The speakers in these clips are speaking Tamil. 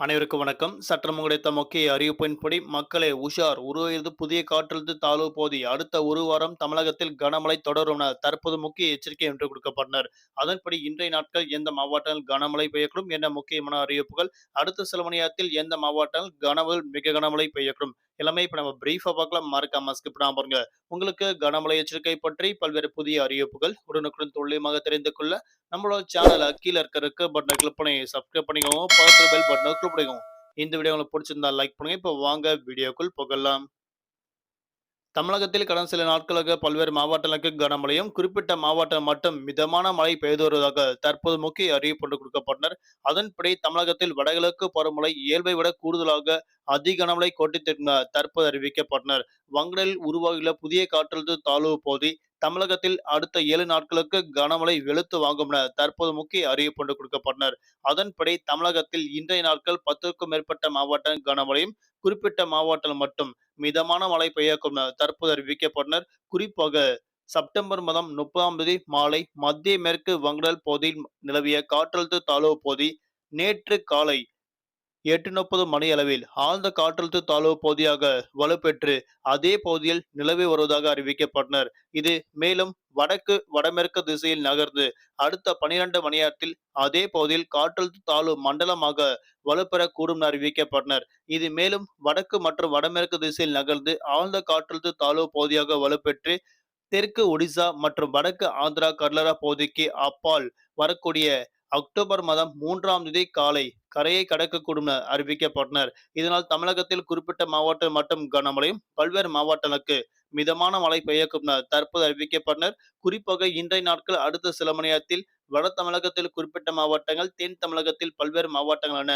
அனைவருக்கும் வணக்கம். சற்றம் கிடைத்த முக்கிய அறிவிப்பின்படி மக்களே உஷார் உருவாகிறது புதிய காற்றழுத்த தாழ்வு பகுதி. அடுத்த ஒரு வாரம் தமிழகத்தில் கனமழை தொடரும் என தற்போது முக்கிய எச்சரிக்கை என்று கொடுக்கப்பட்டனர். அதன்படி இன்றைய நாட்கள் எந்த மாவட்டங்கள் கனமழை பெய்யக்கூடும் என்ற முக்கியமான அறிவிப்புகள் அடுத்த சில மணி நேரத்தில் எந்த மாவட்டங்கள் கனமழை மிக கனமழை பெய்யக்கூடும். எல்லாமே இப்போ நம்ம பிரீஃபாக பார்க்கலாம். மறக்காம ஸ்கிப் பண்ணாம பாருங்க. உங்களுக்கு கனமழை எச்சரிக்கை பற்றி பல்வேறு புதிய அறிவிப்புகள் உடனுக்குடன் துல்லியமாக தெரிந்து கொள்ள நம்மளோட சேனலை கீழே இருக்க இருக்க பட்டனை கிளிக் பண்ணி சப்ஸ்கிரைப் பண்ணிக்கோங்க. பக்கத்தில் பெல் பட்டனை கிளிக் பண்ணிக்கோங்க. இந்த வீடியோ உங்களுக்கு பிடிச்சிருந்தா லைக் பண்ணுங்க. இப்போ வாங்க வீடியோக்குள் போகலாம். தமிழகத்தில் கடந்த சில நாட்களாக பல்வேறு மாவட்டங்களுக்கு கனமழையும் குறிப்பிட்ட மாவட்டம் மட்டும் மிதமான மழை பெய்து வருவதாக தற்போது முக்கிய அறிவிப்பு கொடுக்கப்பட்டனர். அதன்படி தமிழகத்தில் வடகிழக்கு பருவமழை இயல்பை விட கூடுதலாக அதிக கனமழை கோட்டித்திருந்த தற்போது அறிவிக்கப்பட்டனர். வங்கடலில் உருவாகியுள்ள புதிய காற்றழுத்த தாழ்வு பகுதி தமிழகத்தில் அடுத்த ஏழு நாட்களுக்கு கனமழை வெளுத்து வாங்கும் என தற்போது முக்கிய அறிவிப்பு ஒன்று கொடுக்கப்பட்டனர். அதன்படி தமிழகத்தில் இன்றைய நாட்கள் பத்திற்கும் மேற்பட்ட மாவட்ட கனமழையும் குறிப்பிட்ட மாவட்டம் மட்டும் மிதமான மழை பெய்யக்கும் தற்போது அறிவிக்கப்பட்டனர் குறிப்பாக செப்டம்பர் மாதம் முப்பதாம் தேதி மாலை மத்திய மேற்கு வங்கடல் பகுதியில் நிலவிய காற்றழுத்த தாழ்வு பகுதி நேற்று காலை எட்டு முப்பது மணி அளவில் ஆழ்ந்த காற்றழுத்த தாழ்வு பகுதியாக வலுப்பெற்று அதே பகுதியில் நிலவி வருவதாக அறிவிக்கப்பட்டனர். இது மேலும் வடக்கு வடமேற்கு திசையில் நகர்ந்து அடுத்த பனிரெண்டு மணி நேரத்தில் அதே பகுதியில் காற்றழுத்த தாழ்வு மண்டலமாக வலுப்பெறக்கூடும் என அறிவிக்கப்பட்டனர். இது மேலும் வடக்கு மற்றும் வடமேற்கு திசையில் நகர்ந்து ஆழ்ந்த காற்றழுத்த தாழ்வு பகுதியாக வலுப்பெற்று தெற்கு ஒடிசா மற்றும் வடக்கு ஆந்திரா கடலரா பகுதிக்கு அப்பால் வரக்கூடிய அக்டோபர் மாதம் மூன்றாம் தேதி காலை கரையை கடக்கக்கூடும் என அறிவிக்கப்பட்டனர். இதனால் தமிழகத்தில் குறிப்பிட்ட மாவட்டம் மட்டும் கனமழையும் பல்வேறு மாவட்டங்களுக்கு மிதமான மழை பெய்யக்கும் தற்போது அறிவிக்கப்பட்டனர். குறிப்பாக இன்றைய நாட்கள் அடுத்த சில மணி நேரத்தில் வட தமிழகத்தில் குறிப்பிட்ட மாவட்டங்கள் தென் தமிழகத்தில் பல்வேறு மாவட்டங்களான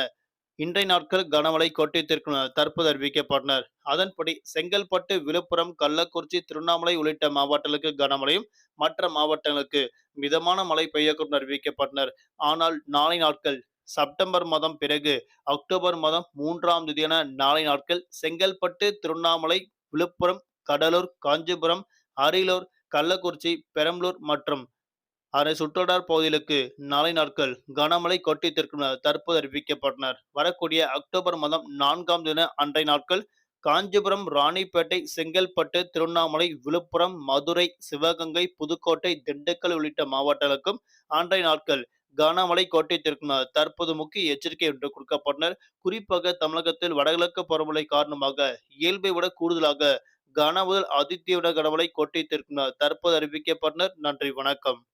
இன்றைய நாட்கள் கனமழை கொட்டித்திருக்கும் தற்போது அறிவிக்கப்பட்டனர். அதன்படி செங்கல்பட்டு விழுப்புரம் கள்ளக்குறிச்சி திருவண்ணாமலை உள்ளிட்ட மாவட்டங்களுக்கு கனமழையும் மற்ற மாவட்டங்களுக்கு மிதமான மழை பெய்யக்கூடும் அறிவிக்கப்பட்டனர். ஆனால் நாளை நாட்கள் செப்டம்பர் மாதம் பிறகு அக்டோபர் மாதம் மூன்றாம் தேதியான நாளை நாட்கள் செங்கல்பட்டு திருவண்ணாமலை விழுப்புரம் கடலூர் காஞ்சிபுரம் அரியலூர் கள்ளக்குறிச்சி பெரம்பலூர் மற்றும் அதனை சுற்றுவட்டார் பகுதிகளுக்கு நாளை நாட்கள் கனமழை கொட்டித்திற்கும் தற்போது அறிவிக்கப்பட்டனர். வரக்கூடிய அக்டோபர் மாதம் நான்காம் தின அன்றைய நாட்கள் காஞ்சிபுரம் ராணிப்பேட்டை செங்கல்பட்டு திருவண்ணாமலை விழுப்புரம் மதுரை சிவகங்கை புதுக்கோட்டை திண்டுக்கல் உள்ளிட்ட மாவட்டங்களுக்கும் அன்றைய நாட்கள் கனமழை கோட்டை என தற்போது முக்கிய எச்சரிக்கை என்று கொடுக்கப்பட்டனர். குறிப்பாக தமிழகத்தில் வடகிழக்கு பருவமழை காரணமாக இயல்பை விட கூடுதலாக கன முதல் அதித்தீவிர கனமழை கோட்டை என தற்போது அறிவிக்கப்பட்டனர். நன்றி. வணக்கம்.